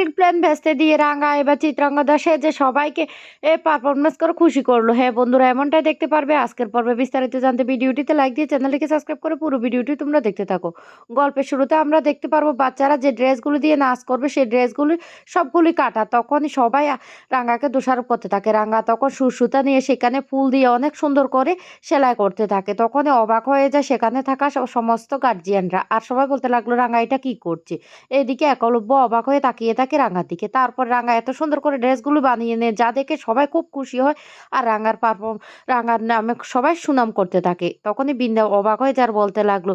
আহিরির plan ভেস্তে দিয়ে রাঙা এবার চিত্রাঙ্গ চিত্রাঙ্গদা যে সবাইকে এ পারফরমেন্স করে খুশি করল। হ্যাঁ বন্ধুরা, এমনটাই দেখতে পারবে। আজকের পর্বে বিস্তারিত জানতে ভিডিওটিতে লাইক দিয়ে চ্যানেলটিকে সাবস্ক্রাইব করে পুরো ভিডিওটি তোমরা দেখতে থাকো। গল্পের শুরুতে আমরা দেখতে পারব বাচ্চারা যে ড্রেসগুলো দিয়ে নাচ করবে, সেই ড্রেসগুলি সবগুলি কাটা। তখনই সবাই রাঙাকে দোষারোপ করতে থাকে। রাঙা তখন সুসুতা নিয়ে সেখানে ফুল দিয়ে অনেক সুন্দর করে সেলাই করতে থাকে। তখনই অবাক হয়ে যায় সেখানে থাকা সমস্ত গার্জিয়ানরা আর সবাই বলতে লাগল, রাঙা এটা কি করছে? এদিকে একলব্য অবাক হয়ে তাকিয়ে থাকে রাঙার দিকে। তারপর রাঙা এত সুন্দর করে ড্রেসগুলো বানিয়ে নেয়, যা দেখে সবাই খুব খুশি হয় আর রাঙার পারফর্ম, রাঙার নামে সবাই সুনাম করতে থাকে। তখনই বিন্দা অবাক হয়ে যার বলতে লাগল,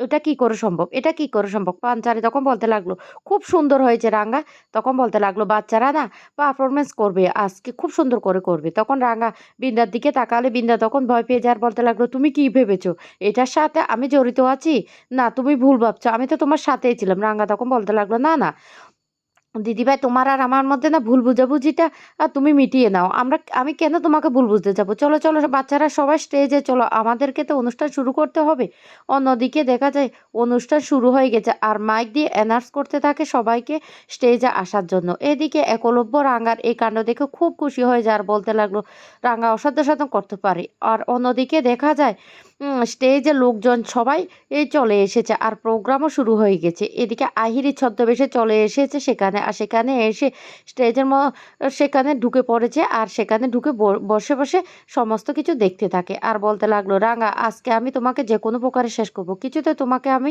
এটা কি করে সম্ভব? এটা কি করে সম্ভব? পাঞ্চারি তখন বলতে লাগল, খুব সুন্দর হয়েছে রাঙা। তখন বলতে লাগল, বাচ্চারা না পারফরমেন্স করবে, আজকে খুব সুন্দর করে করবে। তখন রাঙা বিন্দার দিকে তাকালে বিন্দা তখন ভয় পেয়ে যার বলতে লাগল, তুমি কি ভেবেছো? এটার সাথে আমি জড়িত আছি? না, তুমি ভুল ভাবছ। আমি তো তোমার সাথেই ছিলাম। রাঙা তখন বলতে লাগল, না না দিদিভাই, তোমার আর আমার মধ্যে না ভুল বুঝাবুঝিটা তুমি মিটিয়ে নাও। আমরা, আমি কেন তোমাকে ভুল বুঝতে যাব? চলো চলো, বাচ্চারা সবাই স্টেজে চলো। আমাদেরকে তো অনুষ্ঠান শুরু করতে হবে। অন্যদিকে দেখা যায়, অনুষ্ঠান শুরু হয়ে গেছে আর মাইক দিয়ে অ্যানাউন্স করতে থাকে সবাইকে স্টেজে আসার জন্য। এদিকে একলব্য রাঙ্গার এই কাণ্ড দেখে খুব খুশি হয়ে যায় আর বলতে লাগল, রাঙ্গা, অসাধ্য সাধন করতে পারে। আর অন্যদিকে দেখা যায় স্টেজে লোকজন সবাই এই চলে এসেছে আর প্রোগ্রামও শুরু হয়ে গেছে। এদিকে আহিরি ছদ্মবেশে চলে এসেছে সেখানে আর সেখানে এসে স্টেজের সেখানে ঢুকে পড়েছে আর সেখানে ঢুকে বসে বসে সমস্ত কিছু দেখতে থাকে। আর বলতে লাগল, রাঙা, আজকে আমি তোমাকে যে কোনো প্রকারে শেষ করব। কিছুতে তোমাকে আমি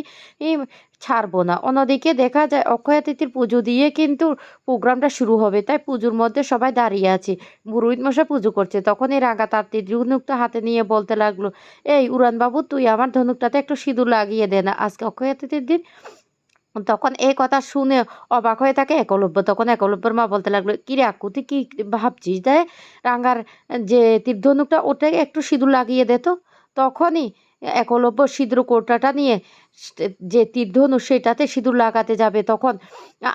ছাড়বো না। অন্যদিকে দেখা যায় অক্ষয় তিথির পুজো দিয়ে কিন্তু প্রোগ্রামটা শুরু হবে। তাই পুজোর মধ্যে সবাই দাঁড়িয়ে আছে। পুরোহিত মশাই পুজো করছে। তখনই রাঙা তার ধনুকটা হাতে নিয়ে বলতে লাগল, এই উড়ানবাবু, তুই আমার ধনুকটাতে একটু সিঁদুর লাগিয়ে দে না। আজকে অক্ষয় তৃতীয়ার দিন। তখন এই কথা শুনে অবাক হয়ে থাকে একলব্য। তখন একলব্যর মা বলতে লাগল কিরে আকু তুই কি ভাবছিস দে রাঙ্গার যে তীরধনুকটা ওটা একটু সিঁদুর লাগিয়ে দে তো? তখনই একলব্য সিঁদুর কোটাটা নিয়ে যে তীরধনু সেটাতে সিঁদুর লাগাতে যাবে, তখন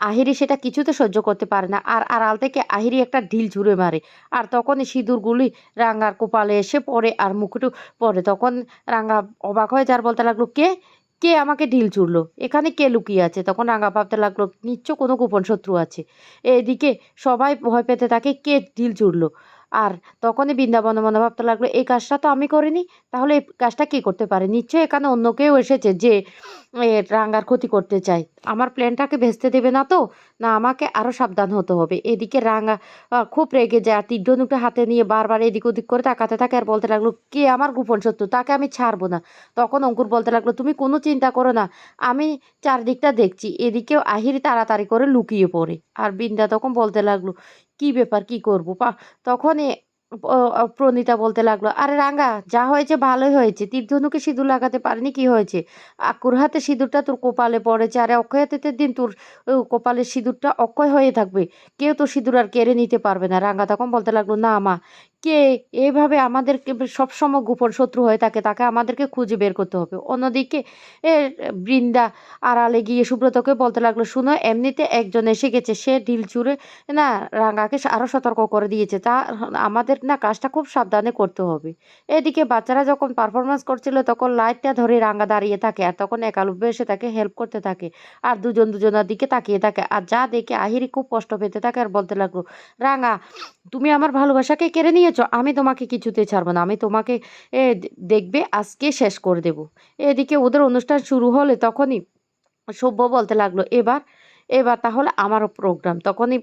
আহিরি সেটা কিছুতে সহ্য করতে পারে না। আর আড়াল থেকে আহিরি একটা ঢিল ছুঁড়ে মারে। আর তখনই সিঁদুরগুলি রাঙ্গার কপালে এসে পড়ে আর মুখটু পড়ে। তখন রাঙ্গা অবাক হয়ে যার বলতে লাগল, কে? কে আমাকে ঢিল ছুড়লো এখানে কে লুকিয়ে আছে? তখন রাঙা ভাবতে লাগল, নিশ্চয় কোনো গোপন শত্রু আছে। এদিকে সবাই ভয় পেতে থাকে, কে ঢিল ছুড়লো আর তখনই বৃন্দাবন মনে ভাবতে লাগল, এই কাজটা তো আমি করিনি, তাহলে এই কাজটা কে করতে পারে? নিশ্চয়ই এখানে অন্য কেউ এসেছে যে রাঙ্গার ক্ষতি করতে চায় আমার প্ল্যানটাকে ভেস্তে দেবে না তো? না আমাকে আরও সাবধান হতে হবে। এদিকে রাঙা আহ, খুব রেগে যায় আর তীর্ধনুকটা হাতে নিয়ে বারবার এদিক ওদিক করে তাকাতে থাকে আর বলতে লাগল কে আমার গোপন শত্রু? তাকে আমি ছাড়বো না। তখন অঙ্কুর বলতে লাগল তুমি কোনো চিন্তা করো না। আমি চারদিকটা দেখছি। এদিকেও আহিরি তাড়াতাড়ি করে লুকিয়ে পড়ে। আর বিন্দা তখন বলতে লাগল কি ব্যাপার? কি করব? পা তখন প্রণীতা বলতে লাগল, আরে রাঙ্গা, যা হয়েছে ভালোই হয়েছে। তীর্ধনুকে সিঁদুর লাগাতে পারেনি, কি হয়েছে? আকুর হাতে সিঁদুরটা তোর কপালে পড়েছে, আরে অক্ষয় হাতের দিন তোর কপালের সিঁদুরটা অক্ষয় হয়ে থাকবে। কেউ তো সিঁদুর আর কেড়ে নিতে পারবে না। রাঙ্গা তখন বলতে লাগল, না মা কে এইভাবে আমাদেরকে সবসময় গোপন শত্রু হয়ে থাকে, তাকে আমাদেরকে খুঁজে বের করতে হবে। অন্যদিকে, এ বৃন্দা আড়ালে গিয়ে সুব্রতকে বলতে লাগল, শুনো, এমনিতে একজন এসে গেছে, সে ঢিল চুড়ে না, রাঙাকে আরও সতর্ক করে দিয়েছে। তা আমাদের না কাজটা খুব সাবধানে করতে হবে। এদিকে বাচ্চারা যখন পারফরমেন্স করছিল, তখন লাইটটা ধরে রাঙ্গা দাঁড়িয়ে থাকে আর তখন একালব্য এসে তাকে হেল্প করতে থাকে আর দুজন দুজনের দিকে তাকিয়ে থাকে আর যা দেখে আহিরি খুব কষ্ট পেতে থাকে আর বলতে লাগল, রাঙা, তুমি আমার ভালোবাসাকে কেড়ে নিয়েছো আমি তোমাকে কিছুতে ছাড়বো না। আমি তোমাকে এ, দেখবে আজকে শেষ করে দেবো। এদিকে ওদের অনুষ্ঠান শুরু হলে তখনই সভ্য বলতে লাগল এবার এবার তাহলে আমারও প্রোগ্রাম তখনই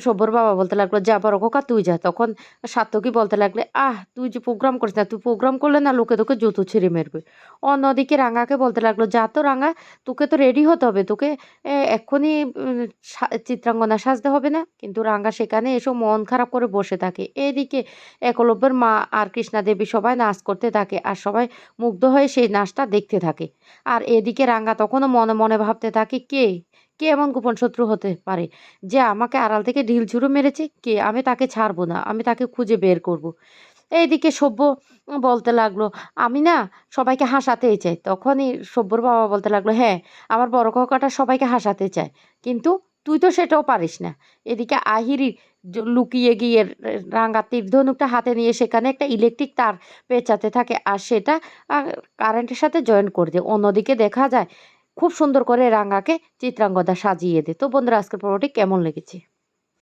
সভ্যর বাবা বলতে লাগল, যা বড় খোকা, তুই যা। তখন সাত্তকী বলতে লাগলে, আহ, তুই যে প্রোগ্রাম করিস না, তুই প্রোগ্রাম করলে না লোকে তোকে জুতো ছিঁড়ে মেরবে। অন্যদিকে রাঙাকে বলতে লাগল, যা তো রাঙা, তোকে তো রেডি হতে হবে। তোকে এক্ষুনি চিত্রাঙ্গনা সাজতে হবে না? কিন্তু রাঙা সেখানে এসে মন খারাপ করে বসে থাকে। এদিকে একলব্যের মা আর কৃষ্ণা দেবী সবাই নাচ করতে থাকে আর সবাই মুগ্ধ হয়ে সেই নাচটা দেখতে থাকে। আর এদিকে রাঙ্গা তখনও মনে মনে ভাবতে থাকে, কে? কে এমন গোপন শত্রু হতে পারে? যে আমাকে আড়াল থেকে ঢিল ছুঁড়ো মেরেছে, কে? আমি তাকে ছাড়বো না, আমি তাকে খুঁজে বের করব। এইদিকে সভ্য বলতে লাগল, আমি না সবাইকে হাসাতেই চাই। তখনই সভ্যর বাবা বলতে লাগল হ্যাঁ আমার বড় কাকাটা সবাইকে হাসাতে চায়, কিন্তু তুই তো সেটাও পারিস না। এদিকে আহিরি লুকিয়ে গিয়ে রাঙা তীর্ধনুকটা হাতে নিয়ে সেখানে একটা ইলেকট্রিক তার পেঁচাতে থাকে, আর সেটা কারেন্টের সাথে জয়েন করে দেয় অন্যদিকে দেখা যায় খুব সুন্দর করে রাঙাকে চিত্রাঙ্গদা সাজিয়ে দে। তো বন্ধুরা আজকের পর্বটি কেমন লেগেছে?